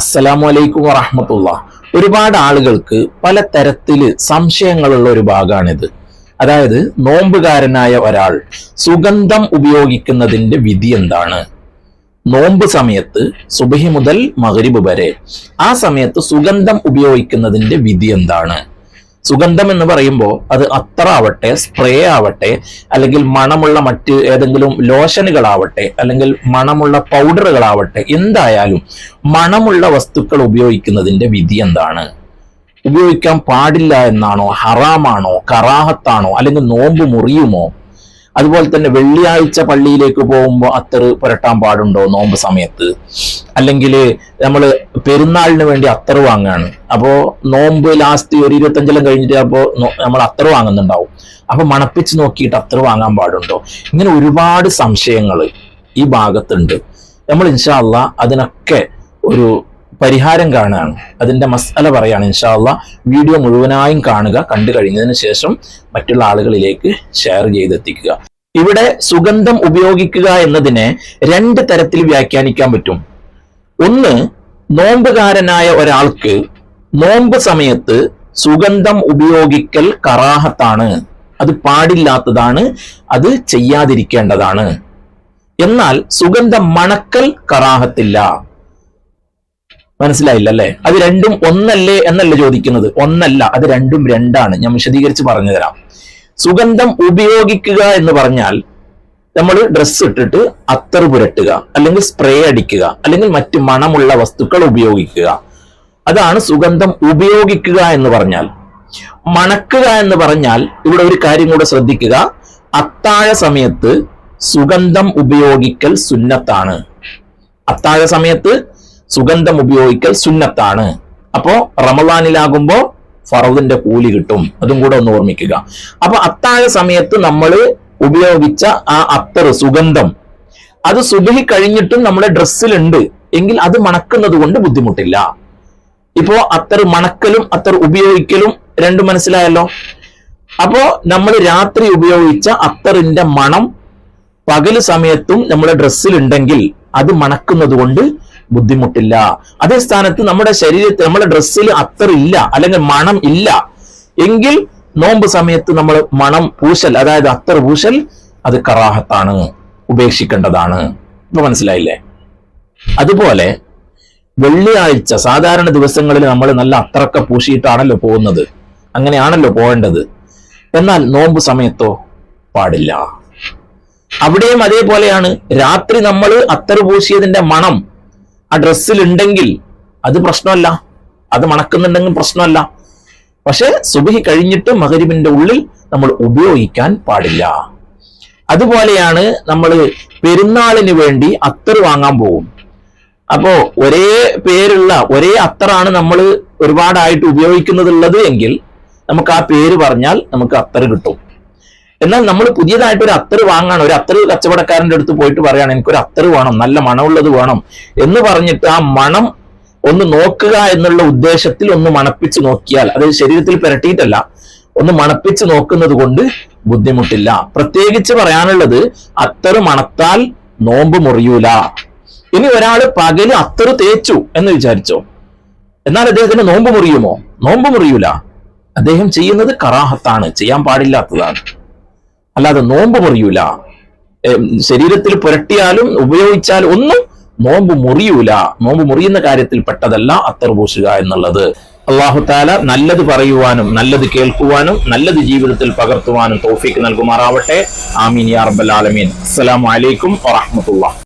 അസ്സലാമു അലൈക്കും വറഹമത്തുള്ള. ഒരുപാട് ആളുകൾക്ക് പല തരത്തിൽ സംശയങ്ങളുള്ള ഒരു ഭാഗമാണിത് അതായത് നോമ്പുകാരനായ ഒരാൾ സുഗന്ധം ഉപയോഗിക്കുന്നതിന്റെ വിധി എന്താണ്? നോമ്പ് സമയത്ത് സുബഹി മുതൽ മകരിബ് വരെ ആ സമയത്ത് സുഗന്ധം ഉപയോഗിക്കുന്നതിന്റെ വിധി എന്താണ്? സുഗന്ധം എന്ന് പറയുമ്പോൾ അത് അത്ര ആവട്ടെ സ്പ്രേ ആവട്ടെ അല്ലെങ്കിൽ മണമുള്ള മറ്റ് ഏതെങ്കിലും ലോഷനുകളാവട്ടെ അല്ലെങ്കിൽ മണമുള്ള പൗഡറുകളാവട്ടെ എന്തായാലും മണമുള്ള വസ്തുക്കൾ ഉപയോഗിക്കുന്നതിന്റെ വിധി എന്താണ്? ഉപയോഗിക്കാൻ പാടില്ല എന്നാണോ ഹറാമാണോ കറാഹത്താണോ അല്ലെങ്കിൽ നോമ്പ് മുറിയുമോ? അതുപോലെ തന്നെ വെള്ളിയാഴ്ച പള്ളിയിലേക്ക് പോകുമ്പോൾ അത്തറ് പുരട്ടാൻ പാടുണ്ടോ നോമ്പ് സമയത്ത്? അല്ലെങ്കിൽ നമ്മൾ പെരുന്നാളിന് വേണ്ടി അത്തറ് വാങ്ങുകയാണ് അപ്പോൾ നോമ്പ് ലാസ്റ്റ് ഒരു ഇരുപത്തഞ്ചെല്ലാം കഴിഞ്ഞിട്ട് അപ്പോൾ നമ്മൾ അത്തറ് വാങ്ങുന്നുണ്ടാവും. അപ്പൊ മണപ്പിച്ച് നോക്കിയിട്ട് അത്തറ് വാങ്ങാൻ പാടുണ്ടോ? ഇങ്ങനെ ഒരുപാട് സംശയങ്ങൾ ഈ ഭാഗത്തുണ്ട്. നമ്മൾ ഇൻഷാല്ല അതിനൊക്കെ ഒരു പരിഹാരം കാണുകയാണ്. അതിന്റെ മസാല പറയാണ് ഇൻഷാല്ല വീഡിയോ മുഴുവനായും കാണുക കണ്ടു കഴിഞ്ഞതിന് ശേഷം മറ്റുള്ള ആളുകളിലേക്ക് ഷെയർ ചെയ്തെത്തിക്കുക. ഇവിടെ സുഗന്ധം ഉപയോഗിക്കുക എന്നതിനെ രണ്ട് തരത്തിൽ വ്യാഖ്യാനിക്കാൻ പറ്റും. ഒന്ന് നോമ്പുകാരനായ ഒരാൾക്ക് നോമ്പ് സമയത്ത് സുഗന്ധം ഉപയോഗിക്കൽ കറാഹത്താണ്. അത് പാടില്ലാത്തതാണ് അത് ചെയ്യാതിരിക്കേണ്ടതാണ്. എന്നാൽ സുഗന്ധം മണക്കൽ കറാഹത്തില്ല. മനസ്സിലായില്ല അല്ലേ അത് രണ്ടും ഒന്നല്ലേ എന്നല്ല ചോദിക്കുന്നത്? ഒന്നല്ല അത് രണ്ടും രണ്ടാണ്. ഞാൻ വിശദീകരിച്ച് പറഞ്ഞു തരാം. സുഗന്ധം ഉപയോഗിക്കുക എന്ന് പറഞ്ഞാൽ നമ്മൾ ഡ്രസ്സ് ഇട്ടിട്ട് അത്തർ പുരട്ടുക അല്ലെങ്കിൽ സ്പ്രേ അടിക്കുക അല്ലെങ്കിൽ മറ്റ് മണമുള്ള വസ്തുക്കൾ ഉപയോഗിക്കുക. അതാണ് സുഗന്ധം ഉപയോഗിക്കുക എന്ന് പറഞ്ഞാൽ. മണക്കുക എന്ന് പറഞ്ഞാൽ ഇവിടെ ഒരു കാര്യം കൂടെ ശ്രദ്ധിക്കുക. അത്താഴ സമയത്ത് സുഗന്ധം ഉപയോഗിക്കൽ സുന്നത്താണ്. അത്താഴ സമയത്ത് സുഗന്ധം ഉപയോഗിക്കൽ സുന്നത്താണ്. അപ്പോ റമദാനിലാകുമ്പോ ഫറവിന്റെ കൂലി കിട്ടും. അതും കൂടെ ഒന്ന് ഓർമ്മിക്കുക. അപ്പൊ അത്താഴ സമയത്ത് നമ്മൾ ഉപയോഗിച്ച ആ അത്തർ സുഗന്ധം അത് സുബഹി കഴിഞ്ഞിട്ടും നമ്മുടെ ഡ്രസ്സിലുണ്ട്. എങ്കിൽ അത് മണക്കുന്നത് കൊണ്ട് ബുദ്ധിമുട്ടില്ല. ഇപ്പോ അത്തർ മണക്കലും അത്തർ ഉപയോഗിക്കലും രണ്ടും മനസ്സിലായല്ലോ? അപ്പോ നമ്മൾ രാത്രി ഉപയോഗിച്ച അത്തറിന്റെ മണം പകൽ സമയത്തും നമ്മുടെ ഡ്രസ്സിലുണ്ടെങ്കിൽ അത് മണക്കുന്നത് കൊണ്ട് ബുദ്ധിമുട്ടില്ല. അതേ സ്ഥാനത്ത് നമ്മുടെ ശരീരത്തിൽ നമ്മുടെ ഡ്രസ്സിൽ അത്തർ ഇല്ല അല്ലെങ്കിൽ മണം ഇല്ല. എങ്കിൽ നോമ്പ് സമയത്ത് നമ്മൾ മണം പൂശൽ അതായത് അത്തർ പൂശൽ അത് കറാഹത്താണ് ഉപേക്ഷിക്കേണ്ടതാണ്. ഇപ്പൊ മനസ്സിലായില്ലേ? അതുപോലെ വെള്ളിയാഴ്ച സാധാരണ ദിവസങ്ങളിൽ നമ്മൾ നല്ല അത്രക്ക പൂശിയിട്ടാണല്ലോ പോകുന്നത്. അങ്ങനെയാണല്ലോ പോകേണ്ടത്. എന്നാൽ നോമ്പ് സമയത്തോ? പാടില്ല. അവിടെയും അതേപോലെയാണ്. രാത്രി നമ്മൾ അത്തർ പൂശിയതിന്റെ മണം ആ ഡ്രസ്സിൽ ഉണ്ടെങ്കിൽ അത് പ്രശ്നമല്ല. അത് മണക്കുന്നുണ്ടെങ്കിൽ പ്രശ്നമല്ല. പക്ഷെ സുബഹി കഴിഞ്ഞിട്ട് മകരിബിന്റെ ഉള്ളിൽ നമ്മൾ ഉപയോഗിക്കാൻ പാടില്ല. അതുപോലെയാണ് നമ്മൾ പെരുന്നാളിന് വേണ്ടി അത്തർ വാങ്ങാൻ പോകും. അപ്പോ ഒരേ പേരുള്ള ഒരേ അത്തറാണ് നമ്മൾ ഒരുപാടായിട്ട് ഉപയോഗിക്കുന്നതുള്ളത് എങ്കിൽ നമുക്ക് ആ പേര് പറഞ്ഞാൽ നമുക്ക് അത്തർ കിട്ടും. എന്നാൽ നമ്മൾ പുതിയതായിട്ട് ഒരു അത്തറ് വാങ്ങാണ് ഒരു അത്തറ് കച്ചവടക്കാരന്റെ അടുത്ത് പോയിട്ട് പറയാണ് എനിക്കൊരു അത്തറ് വേണം നല്ല മണമുള്ളത് വേണം എന്ന് പറഞ്ഞിട്ട് ആ മണം ഒന്ന് നോക്കുക എന്നുള്ള ഉദ്ദേശത്തിൽ ഒന്ന് മണപ്പിച്ച് നോക്കിയാൽ അത് ശരീരത്തിൽ പുരട്ടിയിട്ടല്ല ഒന്ന് മണപ്പിച്ച് നോക്കുന്നത് കൊണ്ട് ബുദ്ധിമുട്ടില്ല. പ്രത്യേകിച്ച് പറയാനുള്ളത് അത്തറ് മണത്താൽ നോമ്പ് മുറിയൂല. ഇനി ഒരാൾ പകൽ അത്തറ് തേച്ചു എന്ന് വിചാരിച്ചോ? എന്നാൽ അദ്ദേഹത്തിന് നോമ്പ് മുറിയുമോ? നോമ്പ് മുറിയൂല. അദ്ദേഹം ചെയ്യുന്നത് കറാഹത്താണ് ചെയ്യാൻ പാടില്ലാത്തതാണ്. അല്ലാതെ നോമ്പ് മുറിയൂല. ശരീരത്തിൽ പുരട്ടിയാലും ഉപയോഗിച്ചാലും ഒന്നും നോമ്പ് മുറിയൂല. നോമ്പ് മുറിയുന്ന കാര്യത്തിൽ പെട്ടതല്ല അത്തർ പൂശുക എന്നുള്ളത്. അള്ളാഹു താല നല്ലത് പറയുവാനും നല്ലത് കേൾക്കുവാനും നല്ലത് ജീവിതത്തിൽ പകർത്തുവാനും തോഫിക്ക് നൽകുമാറാവട്ടെ. ആമീൻ യാ റബ്ബൽ ആലമീൻ. അസ്സലാമു അലൈക്കും വറഹ്മത്തുള്ളാഹി.